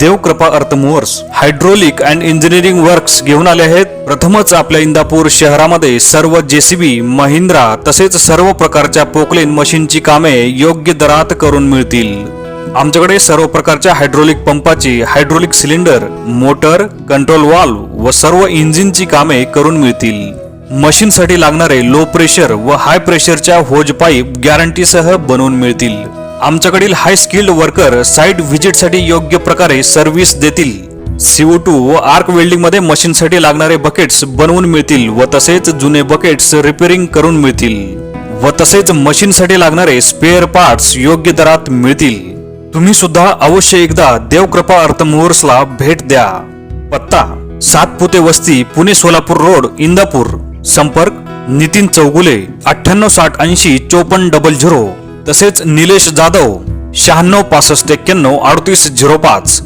Devkrupa earthmovers hydraulic and engineering works घेऊन आले आहेत. प्रथमच आपल्या इंदापूर शहरामध्ये सर्व जेसीबी महिंद्रा तसेच सर्व प्रकारच्या पोकलेन मशीनची कामे योग्य दरात करून मिळतील. आमच्याकडे सर्व प्रकारच्या हायड्रोलिक पंपाची hydraulic cylinder motor control valve व सर्व इंजिनची कामे करून मिळतील. मशीनसाठी लागणारे लो प्रेशर व हाय प्रेशरच्या होज पाईप गॅरंटीसह बनवून मिळतील. आमच्याकडील हाय स्किल्ड वर्कर साईट व्हिजिटसाठी योग्य प्रकारे सर्व्हिस देतील. सीओ टू व आर्क वेल्डिंगमध्ये मशीनसाठी लागणारे बकेट्स बनवून मिळतील व तसेच जुने बकेट्स रिपेअरिंग करून मिळतील. व तसेच मशीनसाठी लागणारे स्पेअर पार्ट्स योग्य दरात मिळतील. तुम्ही सुद्धा अवश्य एकदा देवकृपा अर्थ मुव्हर्सला भेट द्या. पत्ता सातपुते वस्ती पुणे सोलापूर रोड इंदापूर. संपर्क नितीन चौगुले अठ्ठ्याण्णव साठ ऐंशी चोपन्न डबल झिरो तसेच निलेश जाधव शहाण्णव पासष्ट एक्क्याण्णव अडतीस झिरो पाच.